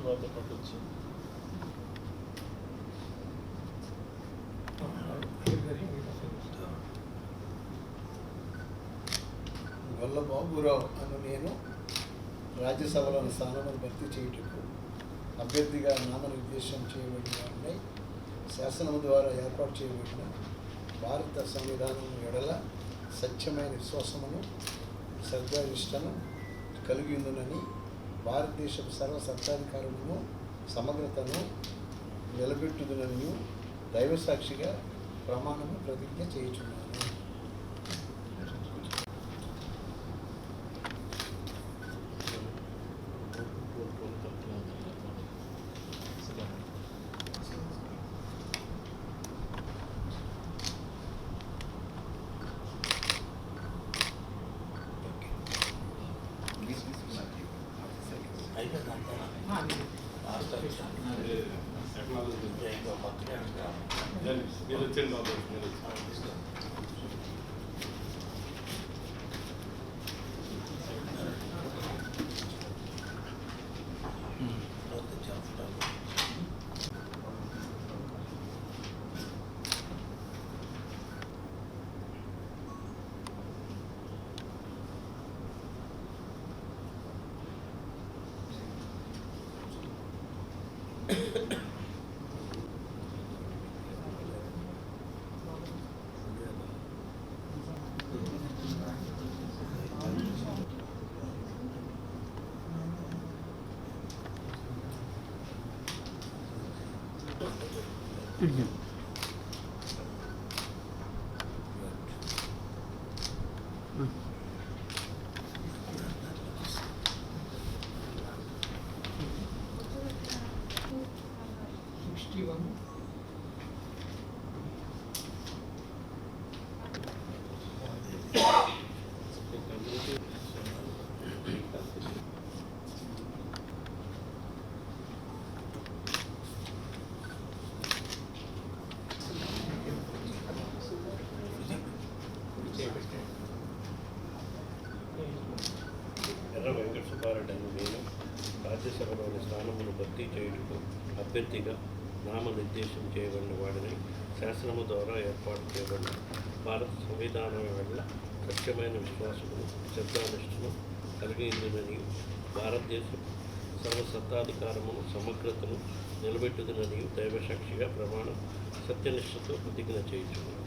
వారితో పాటు వచ్చి గొల్ల బాబురావు అను నేను రాజ్యసభలో స్థానంలో భర్తీ చేయుటకు అభ్యర్థిగా నామనిర్దేశం చేయబడిన వాడినై శాసనం ద్వారా ఏర్పాటు చేయబడిన భారత సంవిధానం ఎడల సత్యమైన విశ్వాసమును శ్రద్ధానిష్టను కలిగి ఉందునని భారతదేశపు సర్వ సత్తాధికారమును సమగ్రతను నిలబెట్టుదునని దైవసాక్షిగా ప్రమాణము ప్రతిజ్ఞ చేయుచున్నాను. మీరు వచ్చండి బాబు మీరు వచ్చి. ఎర్ర నేను రాజ్యసభలోని స్థానమును భర్తీ చేయుటకు అభ్యర్థిగా నామనిర్దేశం చేయబడిన వాడిని శాసనము ద్వారా ఏర్పాటు చేయబడిన భారత సంవిధానం వల్ల సత్యమైన విశ్వాసము శ్రద్ధానిష్టను కలిగిందని భారతదేశం సర్వసత్తాధికారమును సమగ్రతను నిలబెట్టుదనని దైవసాక్షిగా ప్రమాణం సత్యనిష్టతో ప్రతిజ్ఞ చేయించుకున్నాను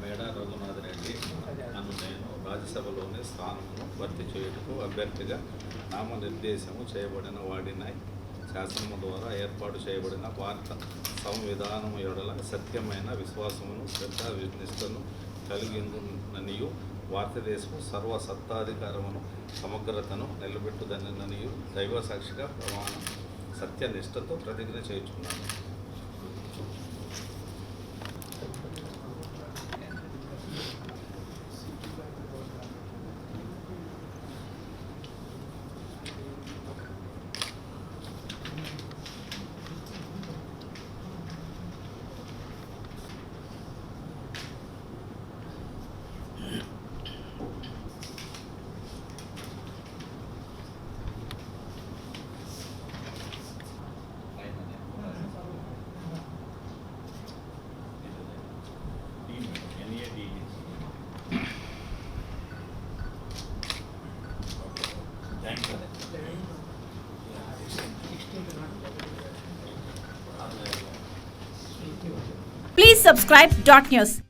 Meda Raghunath Reddy నన్ను నేను రాజ్యసభలోని స్థానమును భర్తీ చేయుటకు అభ్యర్థిగా నామనిర్దేశము చేయబడిన వాడినై. శాసనము ద్వారా ఏర్పాటు చేయబడిన వార్త సంవిధానము ఎడల సత్యమైన విశ్వాసమును శ్రద్ధ నిష్టను కలిగిందుననియు భారతదేశం సర్వ సత్తాధికారమును సమగ్రతను నిలబెట్టుదననియు దైవ సాక్షిగా ప్రమాణం సత్యనిష్టతో ప్రతిజ్ఞ చేయించుకున్నాను Please subscribe dot news.